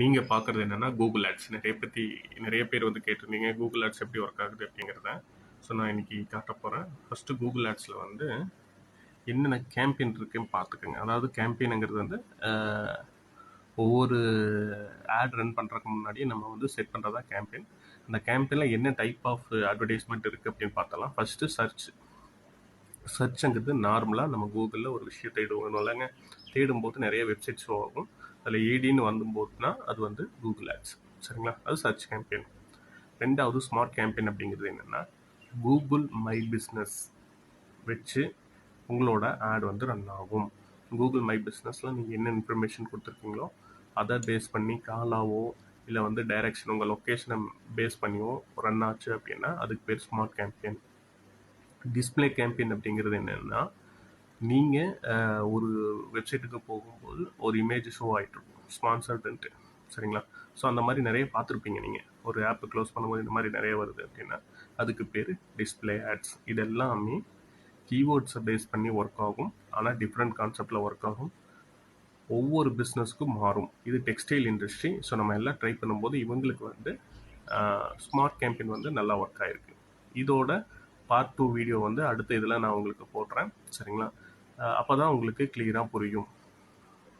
நீங்கள் பார்க்குறது என்னென்னா கூகுள் ஆட்ஸ் நிறைய பற்றி நிறைய பேர் வந்து கேட்டிருந்தீங்க. கூகுள் ஆட்ஸ் எப்படி ஒர்க் ஆகுது அப்படிங்கிறத. ஸோ நான் இன்றைக்கி காட்ட போகிறேன் ஃபஸ்ட்டு கூகுள் ஆட்ஸில் வந்து என்னென்ன கேம்பெயின் இருக்குன்னு பார்த்துக்கோங்க அதாவது கேம்பெயினுங்கிறது வந்து ஒவ்வொரு ஆட் ரன் பண்ணுறதுக்கு முன்னாடியே நம்ம வந்து செட் பண்ணுறதா கேம்பெயின் அந்த கேம்பெயினில் என்ன டைப் ஆஃப் அட்வர்டைஸ்மெண்ட் இருக்குது அப்படின்னு பார்த்தலாம் ஃபஸ்ட்டு சர்ச் சர்ச்சுங்கிறது நார்மலாக நம்ம கூகுளில் ஒரு விஷயம் தேடுவோம் இல்லைங்க? தேடும்போது நிறைய வெப்சைட் ஷோ ஆகும் அதில் ஏடின்னு வந்தும்போதுனா அது வந்து கூகுள் ஆட்ஸ் சரிங்களா? அது சர்ச் கேம்பெயின் ரெண்டாவது ஸ்மார்ட் கேம்பெயின் அப்படிங்கிறது என்னென்னா கூகுள் மை பிஸ்னஸ் வச்சு உங்களோட ஆட் வந்து ரன் ஆகும். கூகுள் மை பிஸ்னஸில் நீங்கள் என்ன இன்ஃபர்மேஷன் கொடுத்துருக்கீங்களோ அதை பேஸ் பண்ணி காலாவோ இல்லை வந்து டைரக்ஷன் உங்கள் லொக்கேஷனை பேஸ் பண்ணியோ ரன் ஆச்சு அப்படின்னா அதுக்கு பேர் ஸ்மார்ட் கேம்பெயின் டிஸ்ப்ளே கேம்பெயின் அப்படிங்கிறது என்னென்னா நீங்கள் ஒரு வெப்சைட்டுக்கு போகும்போது ஒரு இமேஜ் ஷோ ஆகிட்ருக்கும் ஸ்பான்சர்டுன்ட்டு சரிங்களா? ஸோ அந்த மாதிரி நிறைய பார்த்துருப்பீங்க நீங்கள் ஒரு ஆப்பு க்ளோஸ் பண்ணும்போது இந்த மாதிரி நிறைய வருது அப்படின்னா அதுக்கு பேர் டிஸ்ப்ளே ஆட்ஸ் இதெல்லாமே கீவேர்ட்ஸை பேஸ் பண்ணி ஒர்க் ஆகும். ஆனால் டிஃப்ரெண்ட் கான்செப்டில் ஒர்க் ஆகும். ஒவ்வொரு பிஸ்னஸ்க்கும் மாறும். இது டெக்ஸ்டைல் இண்டஸ்ட்ரி ஸோ நம்ம எல்லாம் ட்ரை பண்ணும்போது இவங்களுக்கு வந்து ஸ்மார்ட் கேம்பெயின் வந்து நல்லா ஒர்க் ஆகிருக்கு இதோட பார்ட் டூ வீடியோ வந்து அடுத்த இதில் நான் உங்களுக்கு போடுறேன். சரிங்களா? அப்போ தான் உங்களுக்கு கிளியராக புரியும்.